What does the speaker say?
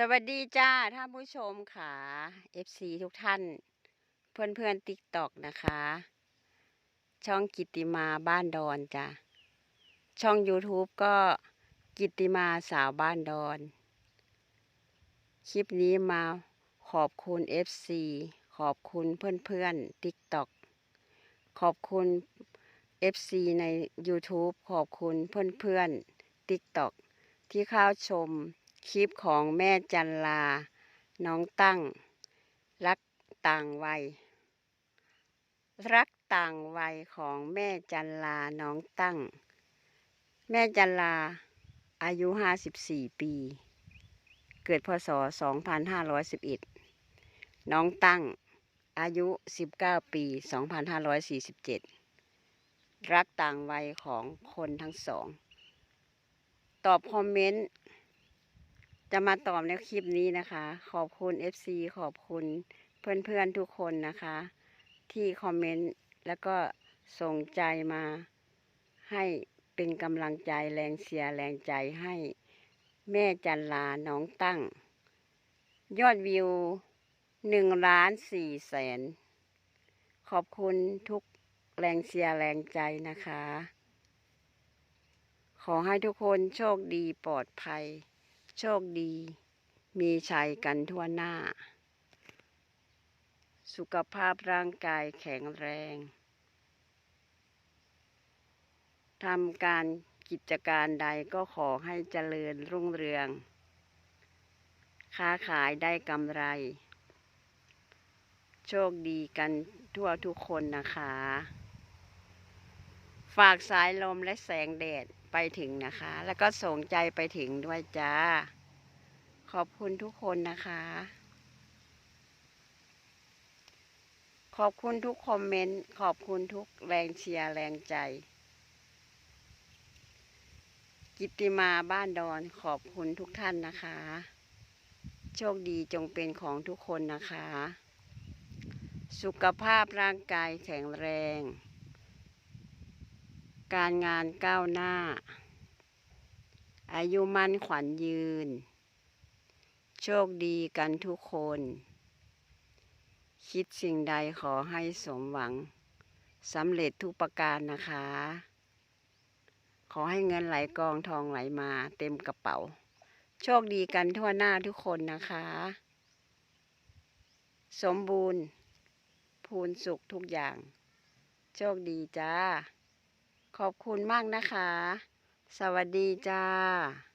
สวัสดีจ้าท่านผู้ชมค่ะ FC ทุกท่าน เพื่อนเพื่อนติ๊กตอกนะคะ ช่องกิติมาบ้านดอนจ้ะช่อง YouTube ก็กิตติมาสาวบ้านดอน คลิปนี้มาขอบคุณ FC ขอบคุณเพื่อนเพื่อนติ๊กตอกขอบคุณ FC ใน YouTube ขอบคุณเพื่อนเพื่อนติ๊กตอกที่เข้าชม คลิปของแม่จันลา น้องตั้ง รักต่างวัย รักต่างวัยของแม่จันลา น้องตั้ง แม่จันลา อายุ 54 ปี เกิดพศ 2511 น้องตั้ง อายุ 19 ปี 2547 รักต่างวัยของคนทั้งสอง ตอบคอมเมนต์ จะมาตอบในคลิปนี้นะคะ ขอบคุณ FC ขอบคุณเพื่อนๆทุกคนนะคะ ที่คอมเมนต์แล้วก็ส่งใจมาให้เป็นกำลังใจแรงเชียแรงใจให้แม่จันลาน้องตั้ง ยอดวิวหนึ่งล้านสี่แสน ขอบคุณทุกแรงเชียแรงใจนะคะ ขอให้ทุกคนโชคดีปลอดภัย โชคดี มีชัยกันทั่วหน้า สุขภาพร่างกายแข็งแรงทำการกิจการใดก็ขอให้เจริญรุ่งเรือง ค้าขายได้กำไร โชคดีกันทั่วทุกคนนะคะ ฝากสายลมและแสงแดดไปถึงนะคะ แล้วก็ส่งใจไปถึงด้วยจ้า ขอบคุณทุกคนนะคะ ขอบคุณทุกคอมเมนต์ ขอบคุณทุกแรงเชียร์แรงใจ กิตติมาบ้านดอนขอบคุณทุกท่านนะคะ โชคดีจงเป็นของทุกคนนะคะ สุขภาพร่างกายแข็งแรง การงานก้าวหน้า อายุมั่นขวัญยืน โชคดีกันทุกคน คิดสิ่งใดขอให้สมหวังสำเร็จทุกประการนะคะ ขอให้เงินไหลกองทองไหลมาเต็มกระเป๋า โชคดีกันทั่วหน้าทุกคนนะคะ สมบูรณ์ พูนสุขทุกอย่าง โชคดีจ้า ขอบคุณมากนะคะ สวัสดีจ้า